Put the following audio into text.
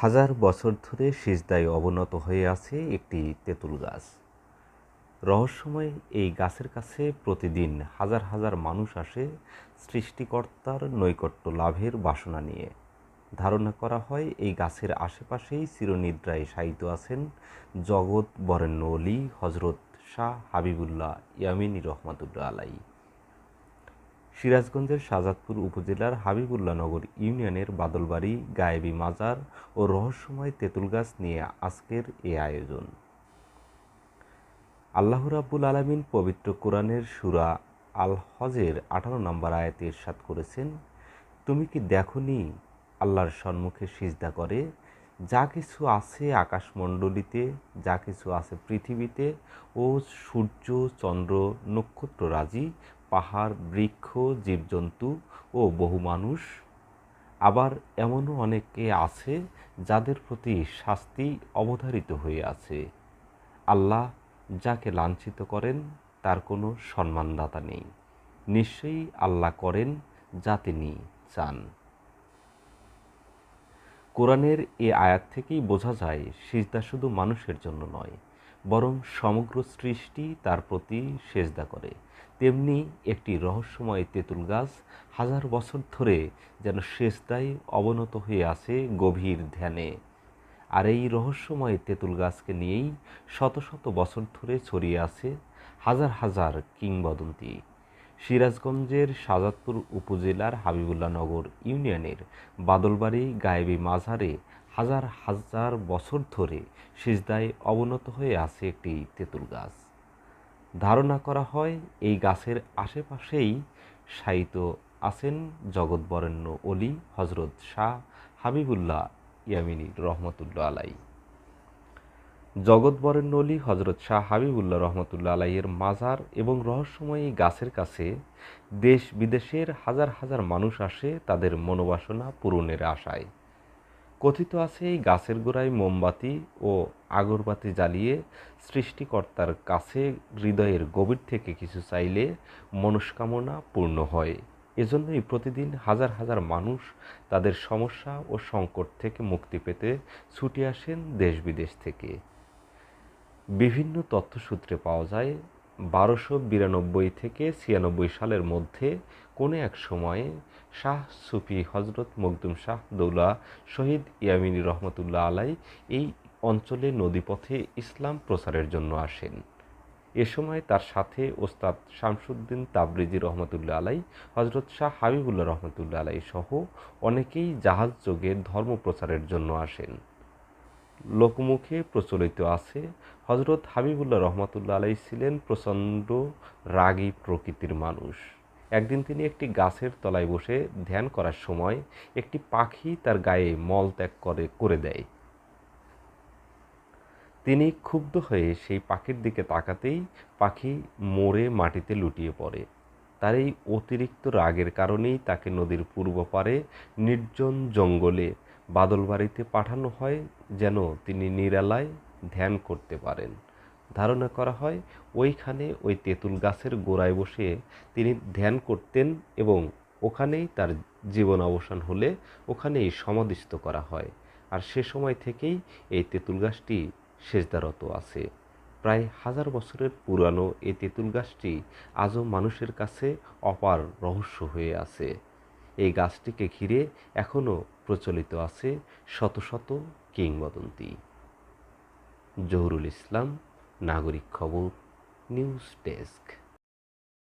হাজার বছর ধরে সিজদায় অবনত হয়ে আছে একটি তেঁতুল গাছ। রহস্যময় এই গাছের কাছে প্রতিদিন হাজার হাজার মানুষ আসে সৃষ্টিকর্তার নৈকট্য লাভের বাসনা নিয়ে। ধারণা করা হয়, এই গাছের আশেপাশেই চিরনিদ্রায় শায়িত আছেন জগৎ বরেণ্য অলি হজরত শাহ হাবিবুল্লাহ ইয়ামিনী রহমাতুল্লা আলাই সিরাজগঞ্জের শাহজাদপুর উপজেলার হাবিবুল্লাহ নগর ইউনিয়নের বাদলবাড়ি, গায়েবী মাজার ও রহস্যময় তেঁতুল গাছ নিয়ে আজকের এ আয়োজন। আল্লাহ রাব্বুল আলমিন পবিত্র কোরআনের সুরা আল হজের আঠারো নম্বর আয়াতে ইরশাদ করেছেন, তুমি কি দেখনি আল্লাহর সম্মুখে সিজদা করে? যা কিছু আছে আকাশমণ্ডলীতে, যা কিছু আছে পৃথিবীতে, ও সূর্য, চন্দ্র, নক্ষত্র রাজি পাহাড়, বৃক্ষ, জীবজন্তু ও বহু মানুষ। আবার এমনও অনেকে আছে যাদের প্রতি শাস্তি অবধারিত হয়ে আছে। আল্লাহ যাকে লাঞ্ছিত করেন, তার কোনো সম্মানদাতা নেই। নিশ্চয়ই আল্লাহ করেন যা তিনি চান। কোরআনের এ আয়াত থেকেই বোঝা যায়, সিজদা শুধু মানুষের জন্য নয় বরং সমগ্র সৃষ্টি তার প্রতি সেজদা করে। তেমনি একটি রহস্যময় তেঁতুল গাছ হাজার বছর ধরে যেন সেজদায় অবনত হয়ে আছে গভীর ধ্যানে। আর এই রহস্যময় তেঁতুল গাছকে নিয়েই শত শত বছর ধরে ছড়িয়ে আছে হাজার হাজার কিংবদন্তি। সিরাজগঞ্জের শাজাদপুর উপজেলার হাবিবুল্লাহ নগর ইউনিয়নের বাদলবাড়ি গায়েবী মাঝারে হাজার হাজার বছর ধরে সিজদায় অবনত হয়ে আছে একটি তেঁতুল গাছ। ধারণা করা হয় এই গাছের আশেপাশেই শায়িত আছেন জগৎবরেণ্য অলি হজরত শাহ হাবিবুল্লাহ ইয়ামিনী রহমতুল্লাহ আলাই। জগৎবরেণ্য অলি হজরত শাহ হাবিবুল্লাহ রহমতুল্লাহ আলাইয়ের মাজার এবং রহস্যময় এই গাছের কাছে দেশ বিদেশের হাজার হাজার মানুষ আসে তাদের মনোবাসনা পূরণের আশায়। কথিত আছে, এই গাছের গোড়ায় মোমবাতি ও আগরবাতি জ্বালিয়ে সৃষ্টিকর্তার কাছে হৃদয়ের গভীর থেকে কিছু চাইলে মনস্কামনা পূর্ণ হয়। এজন্যই প্রতিদিন হাজার হাজার মানুষ তাদের সমস্যা ও সংকট থেকে মুক্তি পেতে ছুটে আসেন দেশ বিদেশ থেকে। বিভিন্ন তথ্যসূত্রে পাওয়া যায় বারোশো বিরানব্বই থেকে ছিয়ানব্বই সালের মধ্যে কোনো এক সময়ে শাহ সুফি হজরত মকদুম শাহ দৌলা শহীদ ইয়ামিনী রহমতুল্লাহ আলাই এই অঞ্চলে নদীপথে ইসলাম প্রচারের জন্য আসেন। এ সময় তার সাথে ওস্তাদ শামসুদ্দিন তাবরিজি রহমতুল্লাহ আলাই, হজরত শাহ হাবিবুল্লাহ রহমতুল্লাহ আলাই সহ অনেকেই জাহাজ যোগে ধর্ম প্রচারের জন্য আসেন। লোকমুখে প্রচলিত আছে। হজরত হাবিবুল্লাহ রহমতুল্লা আলাই ছিলেন প্রচণ্ড রাগী প্রকৃতির মানুষ। একদিন তিনি একটি গাছের তলায় বসে ধ্যান করার সময় একটি পাখি তার গায়ে মল ত্যাগ করে করে দেয়। তিনি ক্ষুব্ধ হয়ে সেই পাখির দিকে তাকাতেই পাখি মরে মাটিতে লুটিয়ে পড়ে। তার এই অতিরিক্ত রাগের কারণেই তাকে নদীর পূর্ব পারে নির্জন জঙ্গলে বাদলবাড়িতে পাঠানো হয়। যেন তিনি নিরালায় ধ্যান করতে পারেন। ধারণা করা হয়, ওইখানে ওই তেঁতুল গাছের গোড়ায় বসে তিনি ধ্যান করতেন এবং ওখানেই তার জীবন অবসান হলে ওখানেই সমাধিস্থ করা হয়। আর সে সময় থেকেই এই তেঁতুল গাছটি সেজদারত আছে। প্রায় হাজার বছরের পুরানো এই তেঁতুল গাছটি আজও মানুষের কাছে অপার রহস্য হয়ে আছে। এই গাছটিকে ঘিরে এখনও প্রচলিত আছে শত শত কিংবদন্তি। জহুরুল ইসলাম নাগরিক খবর নিউজ ডেস্ক।